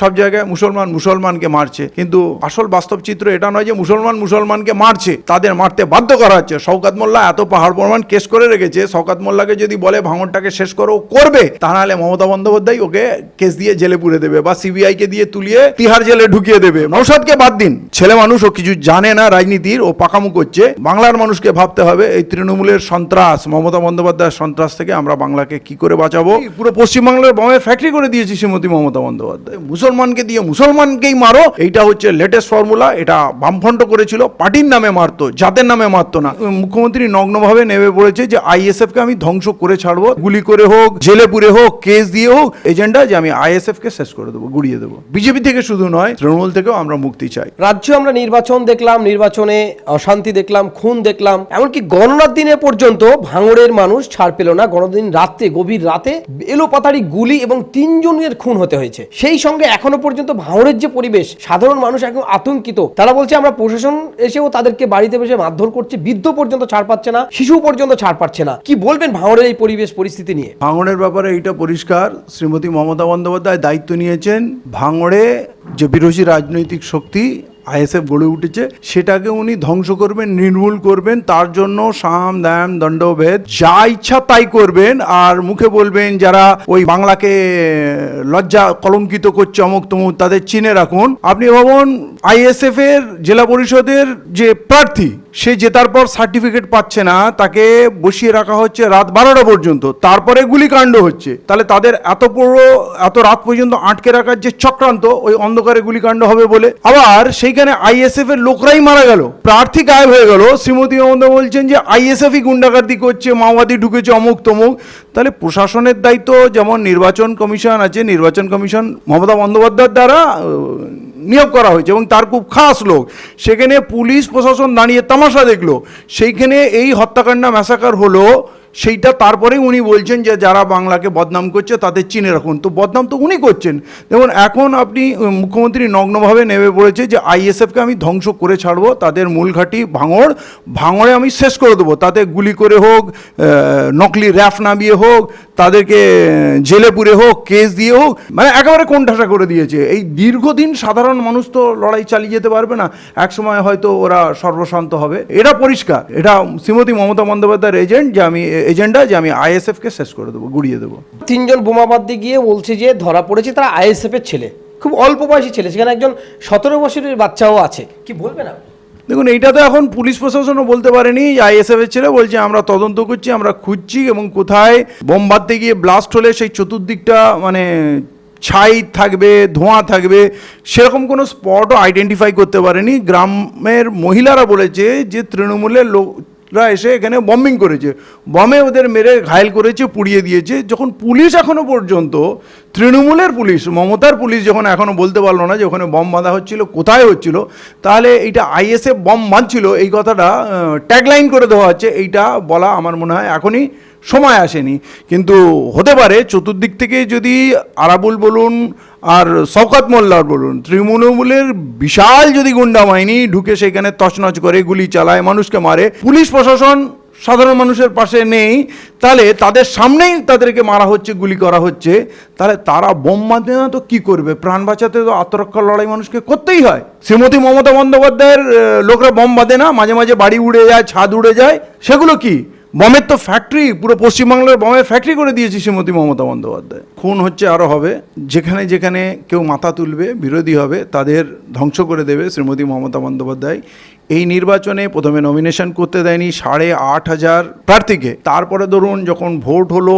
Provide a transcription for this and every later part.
সব জায়গায় মুসলমান মুসলমানকে মারছে। কিন্তু আসল বাস্তব চিত্র এটা নয় যে মুসলমান মুসলমানকে মারছে তাদের মারতে বাধ্য করা হচ্ছে। শওকাত মোল্লা এত পাহাড় প্রমাণ কেস করে রেখেছে শওকাত মোল্লাকে যদি বলে ভাঙনটাকে শেষ করো করবে। তা নাহলে মমতা বন্দ্যোপাধ্যায় ওকে কেস দিয়ে জেলে পুরে দেবে বা সিবিআই কে দিয়ে তুলিয়ে তিহার জেলে ঢুকিয়ে দেবে। নৌসাদকে বাদ দিন। ছেলে মানুষ ও কিছু জানে না রাজনীতির ও পাকামু করছে। বাংলার মানুষকে ভাবতে হবে এই তৃণমূলের সন্ত্রাস মমতা বন্দ্যোপাধ্যায়ের সন্ত্রাস থেকে আমরা বাংলাকে কি করে বাঁচাবো? পুরো পশ্চিমবাংলার বমের ফ্যাক্টরি করে দিয়েছি শ্রীমতী মমতা বন্দ্যোপাধ্যায়। মুসলমানকে দিয়ে মুসলমানকেই মারো, এইটা হচ্ছে লেটেস্ট ফর্মুলা এটা বামফ্রন্ট করেছিল, পার্টির নামে মারতো জাতের নামে মারতো না। মুখ্যমন্ত্রী নগ্নভাবে নেমে পড়েছে যে আইএসএফ কে আমি ধ্বংস করে ছাড়বো, গুলি করে হোক, জেলে পুরে হোক, কেস দিয়ে হোক, এজেন্ডা যে আমি আইএসএফ কে শেষ করে দেবো, গুড়িয়ে দেবো। বিজেপি থেকে শুধু নয়, তৃণমূল থেকেও আমরা মুক্তি চাই। রাজ্যে আমরা নির্বাচন দেখলাম, নির্বাচনে অশান্তি দেখলাম, খুন দেখলাম, এমনকি গণনার দিনে পর্যন্ত ভাঙড়ের মানুষ ছাড় পেল না। গণদিন রাতে গভীর রাতে এলোপাতাড়ি গুলি এবং তিনজনের খুন হতে হয়েছে। সেই সঙ্গে এখনও পর্যন্ত ভাঙড়ের যে পরিবেশ, সাধারণ মানুষ এখন আতঙ্কিত। তারা বলছে, আমরা প্রশাসন এসেও তাদেরকে বাড়িতে বসে মারধর করছে, বৃদ্ধ পর্যন্ত ছাড় পাচ্ছে না, শিশু পর্যন্ত ছাড় পাচ্ছে না। কি বলবেন ভাঙড়ের এই পরিবেশ পরিস্থিতি নিয়ে? ভাঙড়ের ব্যাপারে এইটা পরিষ্কার, শ্রীমতী মমতা বন্দ্যোপাধ্যায় দায়িত্ব নিয়েছেন। ভাঙড়ে যে বিরোধী রাজনৈতিক শক্তি আইএসএফ গড়ে উঠেছে, সেটাকে উনি ধ্বংস করবেন, নির্মূল করবেন, তার জন্য সাম দাম দণ্ডভেদ যা ইচ্ছা তাই করবেন। আর মুখে বলবেন, যারা ওই বাংলাকে লজ্জা কলঙ্কিত করছে অমুক তমুক, তাদের চিনে রাখুন। আপনি ভাবুন আইএসএফ এর জেলা পরিষদের যে প্রার্থী সে জেতার পর সার্টিফিকেট পাচ্ছে না, তাকে বসিয়ে রাখা হচ্ছে রাত বারোটা পর্যন্ত। তারপরে গুলিকাণ্ড হচ্ছে। তাহলে তাদের এত পুরো, এত রাত পর্যন্ত আটকে রাখার যে চক্রান্ত, ওই অন্ধকারে গুলিকাণ্ড হবে বলে। আবার সেইখানে আইএসএফ এর লোকরাই মারা গেল। প্রার্থী গায়েব হয়ে গেল। শ্রীমতী মমতা বলছেন যে, আইএসএফই গুন্ডাগার্দি করছে, মাওবাদী ঢুকেছে অমুক তমুক। তাহলে প্রশাসনের দায়িত্ব, যেমন নির্বাচন কমিশন আছে, নির্বাচন কমিশন মমতা বন্দ্যোপাধ্যায়ের দ্বারা নিয়োগ করা হয়েছে এবং তার খুব খাস লোক। সেখানে পুলিশ প্রশাসন দাঁড়িয়ে তামাশা দেখল। সেইখানে এই হত্যাকাণ্ড ম্যাসাকার হলো সেইটা তারপরেই উনি বলছেন যে যারা বাংলাকে বদনাম করছে তাদের চিনে রাখুন। তো বদনাম তো উনি করছেন। দেখুন, এখন আপনি মুখ্যমন্ত্রী নগ্নভাবে নেমে পড়েছে যে আইএসএফকে আমি ধ্বংস করে ছাড়বো, তাদের মূল ঘাঁটি ভাঙড়, ভাঙড়ে আমি শেষ করে দেবো। তাতে গুলি করে হোক নকলি র্যাফ নামিয়ে হোক, তাদেরকে জেলে পুরে হোক, কেস দিয়ে হোক মানে একেবারে কোণঠাসা করে দিয়েছে। এই দীর্ঘদিন সাধারণ মানুষ তো লড়াই চালিয়ে যেতে পারবে না। এক সময় হয়তো ওরা সর্বশান্ত হবে। এটা পরিষ্কার। এটা শ্রীমতী মমতা বন্দ্যোপাধ্যায়ের এজেন্ট যে আমি এজেন্ডা যে আমি আইএসএফকে শেষ করে দেবো গুড়িয়ে দেবো। তিনজন বোমাবাদ গিয়ে বলছে যে ধরা পড়েছে তারা আইএসএফ এর ছেলে। খুব অল্প বয়সী ছেলে সেখানে একজন সতেরো বছরের বাচ্চাও আছে। কি বলবে না দেখুন এইটা তো এখন পুলিশ প্রশাসনও বলতে পারেনি। আইএসএফ এর ছেলে বলছে আমরা তদন্ত করছি আমরা খুঁজছি এবং কোথায় বোম বাঁধতে গিয়ে ব্লাস্ট হলে সেই চতুর্দিকটা মানে ছাই থাকবে ধোঁয়া থাকবে। সেরকম কোনো স্পটও আইডেন্টিফাই করতে পারেনি। গ্রামের মহিলারা বলেছে যে তৃণমূলের লোকরা এসে এখানে বম্বিং করেছে। বমে ওদের মেরে ঘায়ল করেছে, পুড়িয়ে দিয়েছে। যখন পুলিশ এখনও পর্যন্ত, তৃণমূলের পুলিশ, মমতার পুলিশ যখন এখনও বলতে পারল না যে ওখানে বম বাঁধা হচ্ছিল, কোথায় হচ্ছিল, তাহলে এইটা আইএসএ বম বাঁধছিল, এই কথাটা ট্যাগলাইন করে দেওয়া হচ্ছে। এইটা বলা আমার মনে হয় এখনই সময় আসেনি। কিন্তু হতে পারে চতুর্দিক থেকে যদি আরাবুল বলুন আর শওকাত মোল্লার বলুন, তৃণমূলের বিশাল যদি গুন্ডা বাহিনী ঢুকে সেখানে তছনছ করে, গুলি চালায়, মানুষকে মারে, পুলিশ প্রশাসন সাধারণ মানুষের পাশে নেই, তাহলে তাদের সামনেই তাদেরকে মারা হচ্ছে, গুলি করা হচ্ছে, তাহলে তারা বোম বাঁধে না তো কী করবে? প্রাণ বাঁচাতে তো আত্মরক্ষার লড়াই মানুষকে করতেই হয়। শ্রীমতী মমতা বন্দ্যোপাধ্যায়ের লোকরা বোম বাঁধে না, মাঝে মাঝে বাড়ি উড়ে যায়, ছাদ উড়ে যায়, সেগুলো কি? বমের তো ফ্যাক্টরি পুরো পশ্চিমবাংলার বমের ফ্যাক্টরি করে দিয়েছি শ্রীমতী মমতা বন্দ্যোপাধ্যায়। খুন হচ্ছে আরও হবে, যেখানে যেখানে কেউ মাথা তুলবে, বিরোধী হবে, তাদের ধ্বংস করে দেবে শ্রীমতী মমতা বন্দ্যোপাধ্যায়। এই নির্বাচনে প্রথমে নমিনেশন করতে দেয়নি সাড়ে আট হাজার প্রার্থীকে। তারপরে ধরুন যখন ভোট হলো,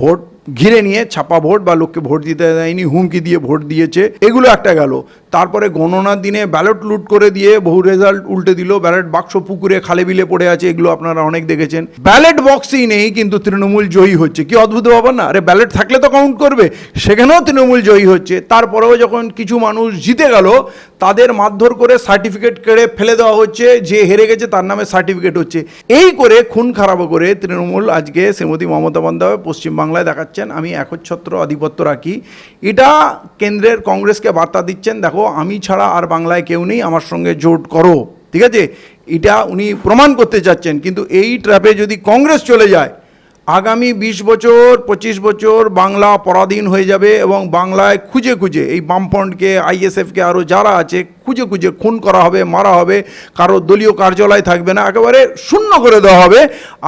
ভোট ঘিরে নিয়ে ছাপা ভোট বা লোককে ভোট দিতে দেয়নি, হুমকি দিয়ে ভোট দিয়েছে, এগুলো একটা গেল। তারপরে গণনার দিনে ব্যালট লুট করে দিয়ে বহু রেজাল্ট উল্টে দিল। ব্যালট বাক্স পুকুরে খালে বিলে পড়ে আছে, এগুলো আপনারা অনেক দেখেছেন। ব্যালট বক্সই নেই, কিন্তু তৃণমূল জয়ী হচ্ছে। কি অদ্ভুত ব্যাপার না? আরে ব্যালট থাকলে তো কাউন্ট করবে, সেখানেও তৃণমূল জয়ী হচ্ছে। তারপরেও যখন কিছু মানুষ জিতে গেল, তাদের মারধর করে সার্টিফিকেট কেড়ে ফেলে দেওয়া হচ্ছে, যে হেরে গেছে তার নামে সার্টিফিকেট হচ্ছে। এই করে খুন খারাপ করে তৃণমূল আজকে শ্রীমতী মমতা বন্দ্যোপাধ্যায় পশ্চিমবাংলায় দেখাচ্ছেন। আমি একচ্ছত্র আধিপত্য রাখি। এটা কেন্দ্রের কংগ্রেসকে বার্তা দিচ্ছেন। দেখো আমি ছাড়া আর বাংলায় কেউ নেই, আমার সঙ্গে জোট করো। ঠিক আছে? এটা উনি প্রমাণ করতে চাচ্ছেন, কিন্তু এই ট্র্যাপে যদি কংগ্রেস চলে যায় আগামী বিশ বছর, পঁচিশ বছর বাংলা পরাধীন হয়ে যাবে এবং বাংলায় খুঁজে খুঁজে এই বামফ্রন্টকে, আইএসএফকে আরও যারা আছে, খুঁজে খুঁজে খুন করা হবে, মারা হবে, কারও দলীয় কার্যালয় থাকবে না, একেবারে শূন্য করে দেওয়া হবে।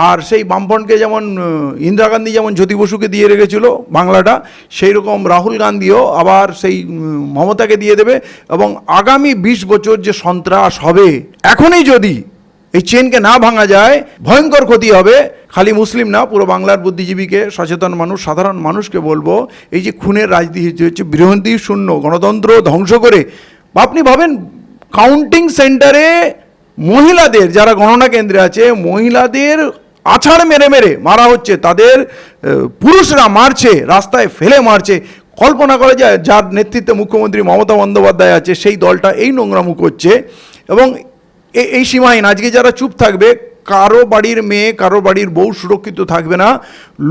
আর সেই বামফ্রন্টকে যেমন ইন্দিরা গান্ধী যেমন জ্যোতি বসুকে দিয়ে রেখেছিল বাংলাটা সেই রকম রাহুল গান্ধীও আবার সেই মমতাকে দিয়ে দেবে এবং আগামী বিশ বছর যে সন্ত্রাস হবে, এখনই যদি এই চেনকে না ভাঙা যায়, ভয়ঙ্কর ক্ষতি হবে। খালি মুসলিম না, পুরো বাংলার বুদ্ধিজীবীকে সচেতন মানুষ, সাধারণ মানুষকে বলব, এই যে খুনের রাজনীতি হচ্ছে বৃহন্তি শূন্য, গণতন্ত্র ধ্বংস করে। আপনি ভাবেন কাউন্টিং সেন্টারে মহিলাদের, যারা গণনা কেন্দ্রে আছে, মহিলাদের আছাড় মেরে মেরে মারা হচ্ছে, তাদের পুরুষরা মারছে, রাস্তায় ফেলে মারছে। কল্পনা করা যায়, যার নেতৃত্বে মুখ্যমন্ত্রী মমতা বন্দ্যোপাধ্যায় আছে, সেই দলটা এই নোংরামু করছে। এবং এই সীমাহীন। আজকে যারা চুপ থাকবে, কারও বাড়ির মেয়ে, কারও বাড়ির বউ সুরক্ষিত থাকবে না।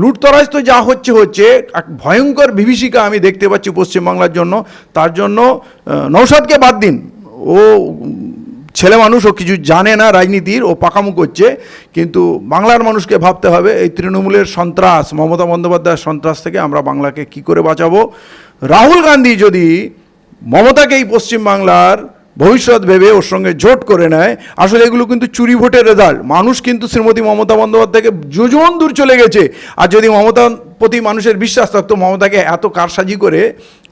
লুটতরাজ তো যা হচ্ছে হচ্ছে, এক ভয়ঙ্কর বিভীষিকা আমি দেখতে পাচ্ছি পশ্চিমবাংলার জন্য। তার জন্য নৌসাদকে বাদ দিন। ও ছেলে মানুষ, ও কিছু জানে না রাজনীতির, ও পাকামু করছে। কিন্তু বাংলার মানুষকে ভাবতে হবে, এই তৃণমূলের সন্ত্রাস, মমতা বন্দ্যোপাধ্যায়ের সন্ত্রাস থেকে আমরা বাংলাকে কি করে বাঁচাবো? রাহুল গান্ধী যদি মমতাকেই পশ্চিমবাংলার ভবিষ্যৎ ভেবে ওর সঙ্গে জোট করে নেয়। আসলে এগুলো কিন্তু চুরি ভোটের রেজাল্ট মানুষ কিন্তু শ্রীমতী মমতা বন্দ্যোপাধ্যায়কে যোজন দূর চলে গেছে। আর যদি মমতার প্রতি মানুষের বিশ্বাস থাকতো, মমতাকে এত কারসাজি করে,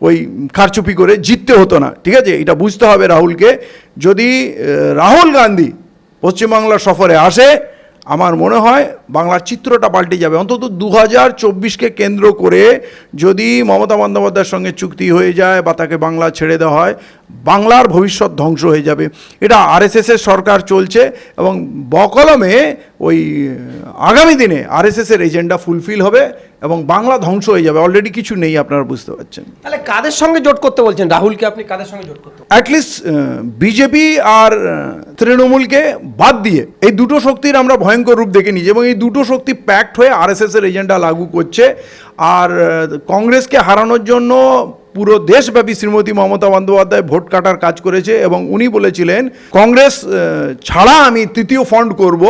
ওই কারচুপি করে জিততে হতো না। ঠিক আছে? এটা বুঝতে হবে রাহুলকে। যদি রাহুল গান্ধী পশ্চিমবাংলার সফরে আসে, আমার মনে হয় বাংলার চিত্রটা পাল্টে যাবে। অন্তত দু হাজার চব্বিশকে কেন্দ্র করে যদি মমতা বন্দ্যোপাধ্যায়ের সঙ্গে চুক্তি হয়ে যায় বা তাকে বাংলা ছেড়ে দেওয়া হয় বাংলার ভবিষ্যৎ ধ্বংস হয়ে যাবে। এটা আরএসএসের সরকার চলছে এবং বকলমে ওই আগামী দিনে আরএসএসের এজেন্ডা ফুলফিল হবে এবং বাংলা ধ্বংস হয়ে যাবে। অলরেডি কিছু নেই আপনারা বুঝতে পারছেন। তাহলে কাদের সঙ্গে জোট করতে বলছেন? রাহুলকে আপনি কাদের সঙ্গে জোট করতে অ্যাটলিস্ট বিজেপি আর তৃণমূলকে বাদ দিয়ে এই দুটো শক্তির আমরা ভয়ঙ্কর রূপ দেখে নিয়েছি এবং এই দুটো শক্তি প্যাক্ট হয়ে আরএসএস এর এজেন্ডা লাগু করছে। আর কংগ্রেসকে হারানোর জন্য পুরো দেশব্যাপী শ্রীমতী মমতা বন্দ্যোপাধ্যায় ভোট কাটার কাজ করেছে এবং উনি বলেছিলেন, কংগ্রেস ছাড়া আমি তৃতীয় ফন্ড করব।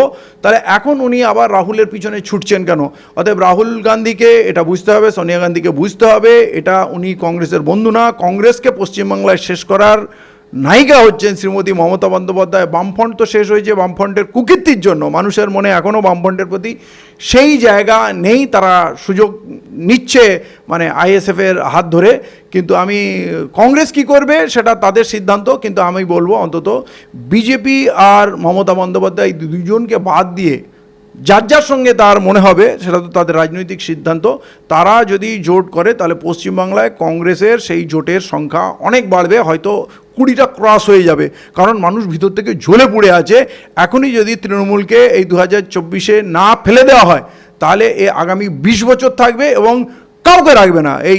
তাহলে এখন উনি আবার রাহুলের পিছনে ছুটছেন কেন? অতএব রাহুল গান্ধীকে এটা বুঝতে হবে, সোনিয়া গান্ধীকে বুঝতে হবে, এটা উনি কংগ্রেসের বন্ধু না। কংগ্রেসকে পশ্চিমবাংলায় শেষ করার নায়িকা হচ্ছেন শ্রীমতী মমতা বন্দ্যোপাধ্যায়। বামফ্রন্ট তো শেষ হয়েছে, বামফ্রন্টের কুকীর্তির জন্য। মানুষের মনে এখনও বামফ্রন্টের প্রতি সেই জায়গা নেই, তারা সুযোগ নিচ্ছে মানে আইএসএফের হাত ধরে। কিন্তু আমি, কংগ্রেস কি করবে সেটা তাদের সিদ্ধান্ত, কিন্তু আমি বলব অন্তত বিজেপি আর মমতা বন্দ্যোপাধ্যায় দুজনকে বাদ দিয়ে যার যার সঙ্গে তার মনে হবে, সেটা তো তাদের রাজনৈতিক সিদ্ধান্ত। তারা যদি জোট করে, তাহলে পশ্চিমবাংলায় কংগ্রেসের সেই জোটের সংখ্যা অনেক বাড়বে। হয়তো কুড়িটা ক্রস হয়ে যাবে। কারণ মানুষ ভিতর থেকে ঝলে পড়ে আছে। এখনই যদি তৃণমূলকে এই দু হাজার চব্বিশে না ফেলে দেওয়া হয়, তাহলে এ আগামী বিশ বছর থাকবে এবং কাউকে রাখবে না। এই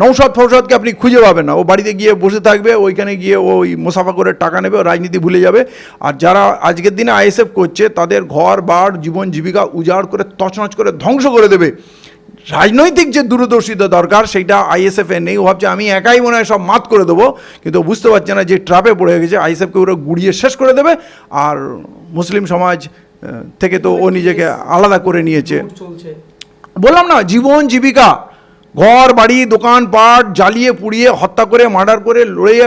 নৌসাদ ফৌসাদকে আপনি খুঁজে পাবেন না। ও বাড়িতে গিয়ে বসে থাকবে, ওইখানে গিয়ে ওই মুসাফা করে টাকা নেবে রাজনীতি ভুলে যাবে। আর যারা আজকের দিনে আইএসএফ করছে, তাদের ঘর, বাড়, জীবন, জীবিকা উজাড় করে তছনছ করে ধ্বংস করে দেবে। রাজনৈতিক যে দূরদর্শিতা দরকার সেইটা আইএসএফ এর নেই। ও ভাবছে আমি একাই মনে হয় সব মাত করে দেবো। কিন্তু বুঝতে পারছে না যে ট্রাপে পড়ে গেছে। আইএসএফকে ওরা গুড়িয়ে শেষ করে দেবে। আর মুসলিম সমাজ থেকে তো ও নিজেকে আলাদা করে নিয়েছে। বললাম না জীবন জীবিকা ঘর বাড়ি দোকান পাট জ্বালিয়ে পুড়িয়ে হত্যা করে মার্ডার করে লড়িয়ে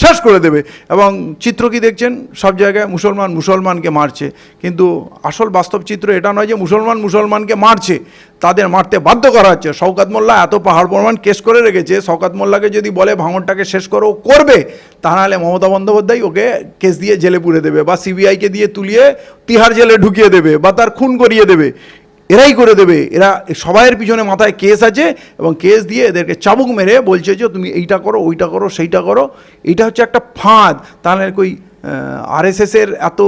শেষ করে দেবে। এবং চিত্র কি দেখছেন? সব জায়গায় মুসলমান মুসলমানকে মারছে। কিন্তু আসল বাস্তব চিত্র এটা নয় যে মুসলমান মুসলমানকে মারছে। তাদের মারতে বাধ্য করা হচ্ছে। শওকাত মোল্লা এত পাহাড় প্রমাণ কেস করে রেখেছে। শওকাত মোল্লাকে যদি বলে ভাঙনটাকে শেষ করো করবে। তা নাহলে মমতা বন্দ্যোপাধ্যায় ওকে কেস দিয়ে জেলে পুরে দেবে বা সিবিআইকে দিয়ে তুলিয়ে তিহার জেলে ঢুকিয়ে দেবে বা তার খুন করিয়ে দেবে। এরাই করে দেবে। এরা সবাইয়ের পিছনে মাথায় কেস আছে এবং কেস দিয়ে এদেরকে চাবুক মেরে বলছে যে, তুমি এইটা করো, ওইটা করো, সেইটা করো। এটা হচ্ছে একটা ফাঁদ। তাহলে কই আরএসএসের এত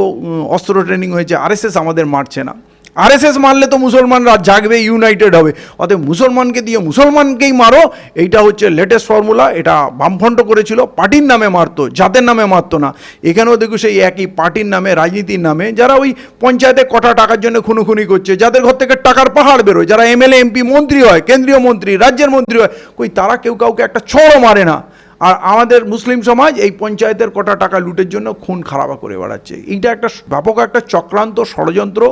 অস্ত্র ট্রেনিং হয়েছে। আরএসএস আমাদের মারছে না। আরএসএস মারলে তো মুসলমানরা জাগবে ইউনাইটেড হবে। অতএব মুসলমানকে দিয়ে মুসলমানকেই মারো। এইটা হচ্ছে লেটেস্ট ফর্মুলা এটা বামফ্রন্ট করেছিল, পার্টির নামে মারতো জাতের নামে মারতো না। এখানেও দেখো সেই একই, পার্টির নামে, রাজনীতির নামে, যারা ওই পঞ্চায়েতে কটা টাকার জন্য খুনোখুনি করছে, যাদের ঘর থেকে টাকার পাহাড় বেরোয়, যারা এমএলএ, এমপি, মন্ত্রী হয়, কেন্দ্রীয় মন্ত্রী, রাজ্যের মন্ত্রী হয়, কই তারা কেউ কাউকে একটা ছড়ও মারে না। আর আমাদের মুসলিম সমাজ এই পঞ্চায়েতের কটা টাকা লুটের জন্য খুন খারাপা করে বেড়াচ্ছে। এইটা একটা ব্যাপক একটা চক্রান্ত ষড়যন্ত্র।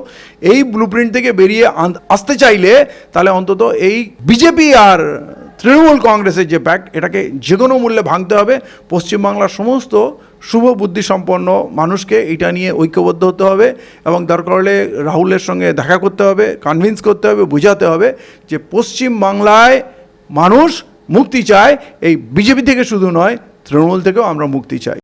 এই ব্লুপ্রিন্ট থেকে বেরিয়ে আসতে চাইলে তাহলে অন্তত এই বিজেপি আর তৃণমূল কংগ্রেসের যে ব্যাক এটাকে যে কোনো মূল্যে ভাঙতে হবে। পশ্চিমবাংলার সমস্ত শুভ বুদ্ধিসম্পন্ন মানুষকে এটা নিয়ে ঐক্যবদ্ধ হতে হবে এবং দরকার হলে রাহুলের সঙ্গে দেখা করতে হবে কনভিন্স করতে হবে, বোঝাতে হবে যে পশ্চিম বাংলায় মানুষ মুক্তি চায় এই বিজেপি থেকে শুধু নয় তৃণমূল থেকেও আমরা মুক্তি চাই।